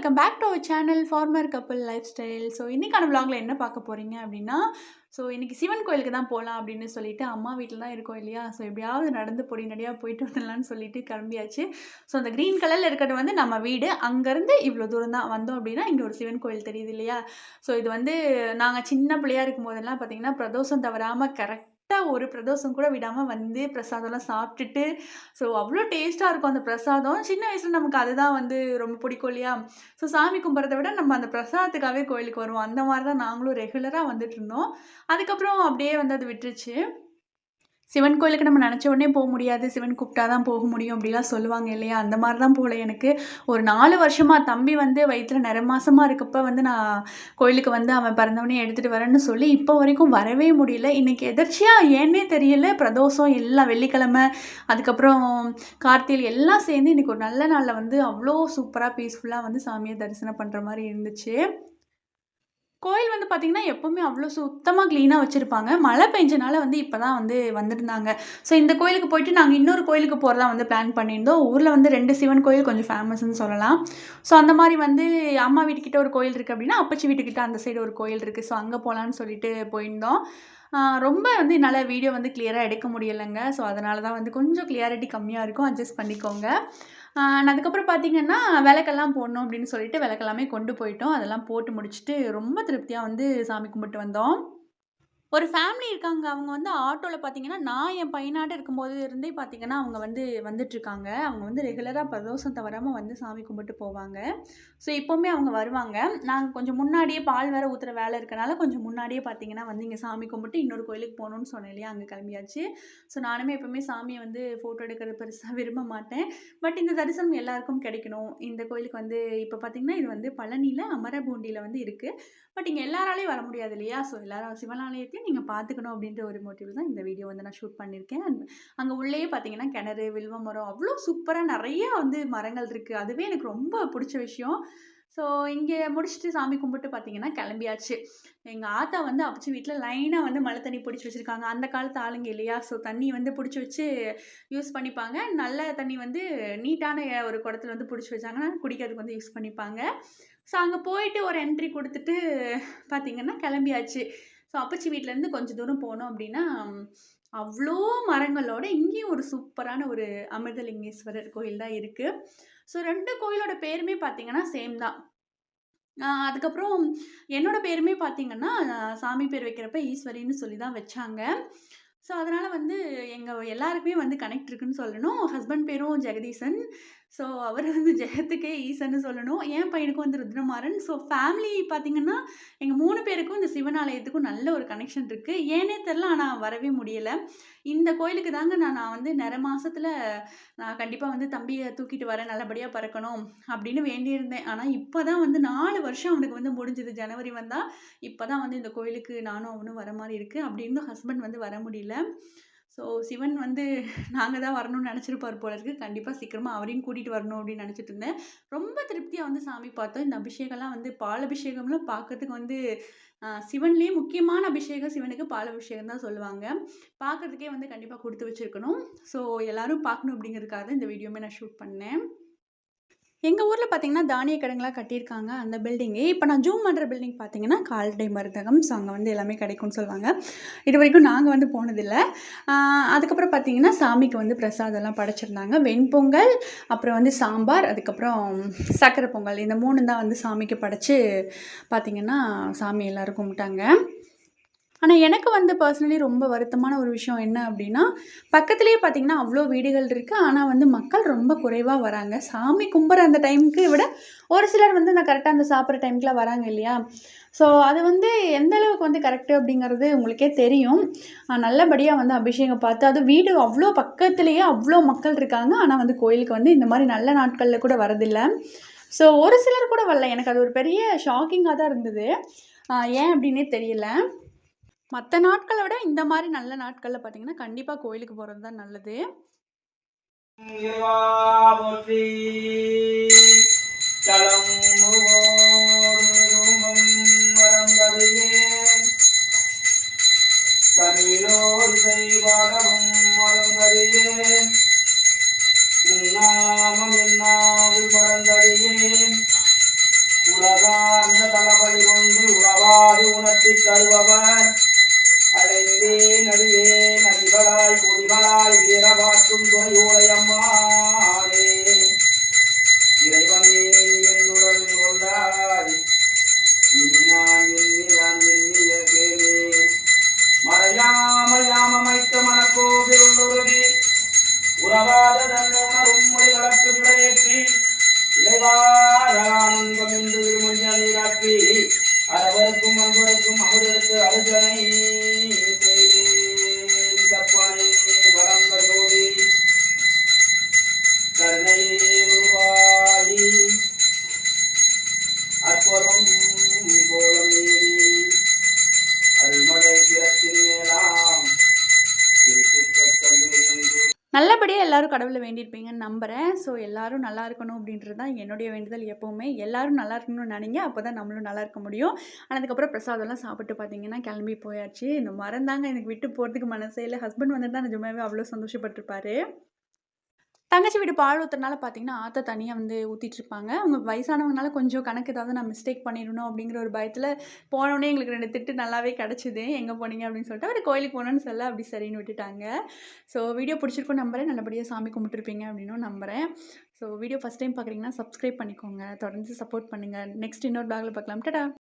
Welcome back to our channel farmer Kappal lifestyle so இன்றைக்கான vlogல என்ன பார்க்க போகிறீங்க அப்படின்னா ஸோ இன்றைக்கி சிவன் கோயிலுக்கு தான் போகலாம் அப்படின்னு சொல்லிட்டு அம்மா வீட்டில் தான் இருக்கோம் இல்லையா? ஸோ எப்படியாவது நடந்து பொடி நடியாக போயிட்டு வந்துடலாம்னு சொல்லிட்டு கிளம்பியாச்சு. ஸோ அந்த க்ரீன் கலரில் இருக்கிறது வந்து நம்ம வீடு அங்கேருந்து இவ்வளோ தூரம் தான் வந்தோம் அப்படின்னா இங்கே ஒரு சிவன் கோயில் தெரியுது இல்லையா? ஸோ இது வந்து நாங்கள் சின்ன பிள்ளையா இருக்கும் போதெல்லாம் பார்த்தீங்கன்னா பிரதோஷம் தவறாமல் கரெக்ட் ஒரு பிரதோஷம் கூட விடாமல் வந்து பிரசாதம்லாம் சாப்பிட்டுட்டு ஸோ அவ்வளோ டேஸ்ட்டாக இருக்கும் அந்த பிரசாதம். சின்ன வயசில் நமக்கு அதுதான் வந்து ரொம்ப பிடிக்கும் இல்லையா? ஸோ சாமி கும்பிட்றத விட நம்ம அந்த பிரசாதத்துக்காகவே கோயிலுக்கு வருவோம். அந்த மாதிரி தான் நாங்களும் ரெகுலராக வந்துட்டு இருந்தோம். அதுக்கப்புறம் அப்படியே வந்து அது விட்டுருச்சு. சிவன் கோயிலுக்கு நம்ம நினச்ச உடனே போக முடியாது. சிவன் கூப்பிட்டா தான் போக முடியும் அப்படிலாம் சொல்லுவாங்க இல்லையா? அந்த மாதிரி தான் போகல எனக்கு. ஒரு நாலு வருஷமாக தம்பி வந்து வயிற்றில் நிற மாதமாக இருக்கப்ப வந்து நான் கோயிலுக்கு வந்து அவன் பிறந்தவனே எடுத்துகிட்டு வரேன்னு சொல்லி இப்போ வரைக்கும் வரவே முடியல. இன்றைக்கி எதர்ச்சியாக ஏன்னே தெரியல. பிரதோஷம் எல்லாம் வெள்ளிக்கிழமை அதுக்கப்புறம் கார்த்திகை எல்லாம் சேர்ந்து இன்றைக்கி ஒரு நல்ல நாளில் வந்து அவ்வளோ சூப்பராக பீஸ்ஃபுல்லாக வந்து சாமியை தரிசனம் பண்ணுற மாதிரி இருந்துச்சு. கோயில் வந்து பார்த்திங்கன்னா எப்போவுமே அவ்வளோ சுத்தமாக க்ளீனாக வச்சுருப்பாங்க. மழை பெஞ்சனால வந்து இப்போ தான் வந்து வந்திருந்தாங்க. ஸோ இந்த கோயிலுக்கு போயிட்டு நாங்கள் இன்னொரு கோயிலுக்கு போகிறதா வந்து பிளான் பண்ணியிருந்தோம். ஊரில் வந்து ரெண்டு சிவன் கோயில் கொஞ்சம் ஃபேமஸ்ன்னு சொல்லலாம். ஸோ அந்த மாதிரி வந்து அம்மா வீட்டுக்கிட்ட ஒரு கோயில் இருக்குது அப்படின்னா அப்பச்சி வீட்டுக்கிட்ட அந்த சைடு ஒரு கோயில் இருக்குது ஸோ அங்கே போகலான்னு சொல்லிட்டு போயிருந்தோம். ரொம்ப வந்து என்னால் வீடியோ வந்து கிளியராக எடுக்க முடியலைங்க. ஸோ அதனால தான் வந்து கொஞ்சம் கிளியாரிட்டி கம்மியாக இருக்கும். அட்ஜஸ்ட் பண்ணிக்கோங்க. நான் அதுக்கப்புறம் பார்த்தீங்கன்னா விளக்கெல்லாம் போடணும் அப்படின்னு சொல்லிட்டு விளக்கெல்லாமே கொண்டு போயிட்டோம். அதெல்லாம் போட்டு முடிச்சுட்டு ரொம்ப திருப்தியாக வந்து சாமி கும்பிட்டு வந்தோம். ஒரு ஃபேமிலி இருக்காங்க. அவங்க வந்து ஆட்டோவில் பார்த்தீங்கன்னா நான் என் பையனாட்ட இருக்கும்போது இருந்தே பார்த்தீங்கன்னா அவங்க வந்து வந்துட்டுருக்காங்க அவங்க வந்து ரெகுலராக பிரதோஷம் தவறாமல் வந்து சாமி கும்பிட்டு போவாங்க. ஸோ இப்போவுமே அவங்க வருவாங்க. நாங்கள் கொஞ்சம் முன்னாடியே பால் வர ஊற்றுற வேலை இருக்கனால கொஞ்சம் முன்னாடியே பார்த்தீங்கன்னா வந்து இங்கே சாமி கும்பிட்டு இன்னொரு கோயிலுக்கு போகணுன்னு சொன்னேன் இல்லையா? அங்கே கிளம்பியாச்சு. ஸோ நானுமே எப்போவுமே சாமியை வந்து ஃபோட்டோ எடுக்கிறது பெருசாக விரும்ப மாட்டேன். பட் இந்த தரிசனம் எல்லாருக்கும் கிடைக்கணும். இந்த கோயிலுக்கு வந்து இப்போ பார்த்தீங்கன்னா இது வந்து பழனியில் அமரபூண்டியில் வந்து இருக்குது பட் இங்கே எல்லாராலையும் வர முடியாது இல்லையா? ஸோ எல்லாரும் சிவனாலயத்தையும் நீங்கள் பார்த்துக்கணும் அப்படின்ற ஒரு மோட்டிவ் தான் இந்த வீடியோ வந்து நான் ஷூட் பண்ணியிருக்கேன். அங்கே உள்ளேயே பார்த்தீங்கன்னா கிணறு வில்வ மரம் அவ்வளோ சூப்பராக நிறைய வந்து மரங்கள் இருக்குது அதுவே எனக்கு ரொம்ப பிடிச்ச விஷயம். ஸோ இங்கே முடிச்சுட்டு சாமி கும்பிட்டு பார்த்தீங்கன்னா கிளம்பியாச்சு. எங்கள் ஆத்தா வந்து அப்பச்சு வீட்டில் லைனாக வந்து மழை தண்ணி பிடிச்சி வச்சுருக்காங்க. அந்த காலத்து ஆளுங்க இல்லையா? ஸோ தண்ணி வந்து பிடிச்சி வச்சு யூஸ் பண்ணிப்பாங்க. நல்ல தண்ணி வந்து நீட்டான ஒரு குடத்துல வந்து பிடிச்சி வச்சாங்கன்னா குடிக்கிறதுக்கு வந்து யூஸ் பண்ணிப்பாங்க. ஸோ அங்கே போயிட்டு ஒரு என்ட்ரி கொடுத்துட்டு பார்த்தீங்கன்னா கிளம்பியாச்சு. ஸோ அப்பச்சி வீட்டிலேருந்து கொஞ்சம் தூரம் போனோம் அப்படின்னா அவ்வளோ மரங்களோட இங்கேயும் ஒரு சூப்பரான ஒரு அமிர்தலிங்கேஸ்வரர் கோயில் தான் இருக்குது ஸோ ரெண்டு கோயிலோட பேருமே பார்த்தீங்கன்னா சேம் தான். அதுக்கப்புறம் என்னோட பேருமே பார்த்தீங்கன்னா சாமி பேர் வைக்கிறப்ப ஈஸ்வரின்னு சொல்லி தான் வச்சாங்க. ஸோ அதனால் வந்து எங்கள் எல்லாருக்குமே வந்து கனெக்ட் இருக்குன்னு சொல்லணும். ஹஸ்பண்ட் பேரும் ஜெகதீசன் ஸோ அவர் வந்து ஜெயத்துக்கே ஈசன்னு சொல்லணும். என் பையனுக்கும் வந்து ருத்ரமாறன். ஸோ ஃபேமிலி பார்த்தீங்கன்னா எங்கள் மூணு பேருக்கும் இந்த சிவனாலயத்துக்கும் நல்ல ஒரு கனெக்ஷன் இருக்குது ஏனே தெரில ஆனால் வரவே முடியலை. இந்த கோயிலுக்கு தாங்க நான் நான் வந்து நிற மாதத்தில் நான் கண்டிப்பாக வந்து தம்பியை தூக்கிட்டு வரேன் நல்லபடியாக பறக்கணும் அப்படின்னு வேண்டியிருந்தேன். ஆனால் இப்போ தான் வந்து நாலு வருஷம் அவனுக்கு வந்து முடிஞ்சது. ஜனவரி வந்தால் இப்போ தான் வந்து இந்த கோயிலுக்கு நானும் அவனும் வர மாதிரி இருக்குது அப்படின்னு ஹஸ்பண்ட் வந்து வர முடியல. ஸோ சிவன் வந்து நாங்கள் தான் வரணும்னு நினச்சிருப்பார் போல இருக்குது கண்டிப்பாக சீக்கிரமாக அவரையும் கூட்டிகிட்டு வரணும் அப்படின்னு நினச்சிட்டு இருந்தேன். ரொம்ப திருப்தியாக வந்து சாமி பார்த்தோம். இந்த அபிஷேகம்லாம் வந்து பால் அபிஷேகம்லாம் பார்க்கறதுக்கு வந்து சிவன்லேயே முக்கியமான அபிஷேகம் சிவனுக்கு பால் அபிஷேகம் தான் சொல்லுவாங்க. பார்க்கறதுக்கே வந்து கண்டிப்பாக கொடுத்து வச்சுருக்கணும். ஸோ எல்லாரும் பார்க்கணும் அப்படிங்கிறதுக்காக இந்த வீடியோமே நான் ஷூட் பண்ணேன். எங்கள் ஊரில் பார்த்தீங்கன்னா தானிய கடைங்களாக கட்டியிருக்காங்க அந்த பில்டிங்கு இப்போ நான் ஜூம் பண்ணுற பில்டிங் பார்த்தீங்கன்னா கால்நடை மருந்தகம். ஸோ அங்கே வந்து எல்லாமே கிடைக்கும்னு சொல்லுவாங்க. இது வரைக்கும் நாங்கள் வந்து போனதில்லை. அதுக்கப்புறம் பார்த்தீங்கன்னா சாமிக்கு வந்து பிரசாதம்லாம் படைச்சிருந்தாங்க. வெண்பொங்கல் அப்புறம் வந்து சாம்பார் அதுக்கப்புறம் சக்கரை பொங்கல். இந்த மூணு தான் வந்து சாமிக்கு படைச்சி பார்த்தீங்கன்னா சாமி எல்லோரும் கும்பிட்டாங்க. ஆனால் எனக்கு வந்து பர்சனலி ரொம்ப வருத்தமான ஒரு விஷயம் என்ன அப்படின்னா பக்கத்துலேயே பார்த்தீங்கன்னா அவ்வளோ வீடுகள் இருக்குது ஆனால் வந்து மக்கள் ரொம்ப குறைவாக வராங்க. சாமி கும்பிட்ற அந்த டைமுக்கு விட ஒரு சிலர் வந்து நான் கரெக்டாக அந்த சாப்பிட்ற டைமுக்குலாம் வராங்க இல்லையா? ஸோ அது வந்து எந்த அளவுக்கு வந்து கரெக்டு அப்படிங்கிறது உங்களுக்கே தெரியும். நல்லபடியாக வந்து அபிஷேகம் பார்த்து அது வீடு அவ்வளோ பக்கத்துலேயே அவ்வளோ மக்கள் இருக்காங்க. ஆனால் வந்து கோயிலுக்கு வந்து இந்த மாதிரி நல்ல நாட்களில் கூட வரதில்லை. ஸோ ஒரு சிலர் கூட வரல. எனக்கு அது ஒரு பெரிய ஷாக்கிங்காக தான் இருந்தது. ஏன் அப்படின்னே தெரியல. மற்ற நாட்களை விட இந்த மாதிரி நல்ல நாட்களில் பார்த்தீங்கன்னா கண்டிப்பாக கோயிலுக்கு போகிறது தான் நல்லது. எல்லாரும் கடவுளை வேண்டியிருப்பீங்கன்னு நம்புகிறேன் ஸோ எல்லாரும் நல்லா இருக்கணும் அப்படின்றது தான் என்னுடைய வேண்டுதல் எப்போவுமே. எல்லாரும் நல்லா இருக்கணும்னு நினைங்க. அப்போ தான் நம்மளும் நல்லா இருக்க முடியும். அதுக்கப்புறம் பிரசாதம்லாம் சாப்பிட்டு பார்த்தீங்கன்னா கிளம்பி போயாச்சு. இந்த மரம் தாங்க எனக்கு விட்டு போகிறதுக்கு மனசே இல்லை. ஹஸ்பண்ட் வந்துட்டு தான் நிஜமாவே அவ்வளோ சந்தோஷப்பட்டிருப்பாரு. தங்கச்சி வீடு பால் ஊற்றுறனால பார்த்தீங்கன்னா ஆற்ற தனியாக வந்து ஊற்றிட்டுருப்பாங்க அவங்க வயசானவங்கனால கொஞ்சம் கணக்கு ஏதாவது நான் மிஸ்டேக் பண்ணிடணும் அப்படிங்கிற ஒரு பயத்தில் போனோடனே எங்களுக்கு ரெண்டு திட்டு நல்லாவே கிடச்சிது. எங்கே போனீங்க அப்படின்னு சொல்லிட்டு அவர் கோயிலுக்கு போனோன்னு சொல்ல அப்படி சரின்னு விட்டுட்டாங்க. ஸோ வீடியோ பிடிச்சிருக்கும் நம்புறேன். நல்லபடியாக சாமி கும்பிட்டுருப்பீங்க அப்படின்னும் நம்புகிறேன் ஸோ வீடியோ ஃபஸ்ட் டைம் பார்க்குறீங்கன்னா சப்ஸ்கிரைப் பண்ணிக்கோங்க. தொடர்ந்து சப்போர்ட் பண்ணுங்கள் நெக்ஸ்ட் இன்னொரு பிளாகில் பார்க்கலாம் டடா!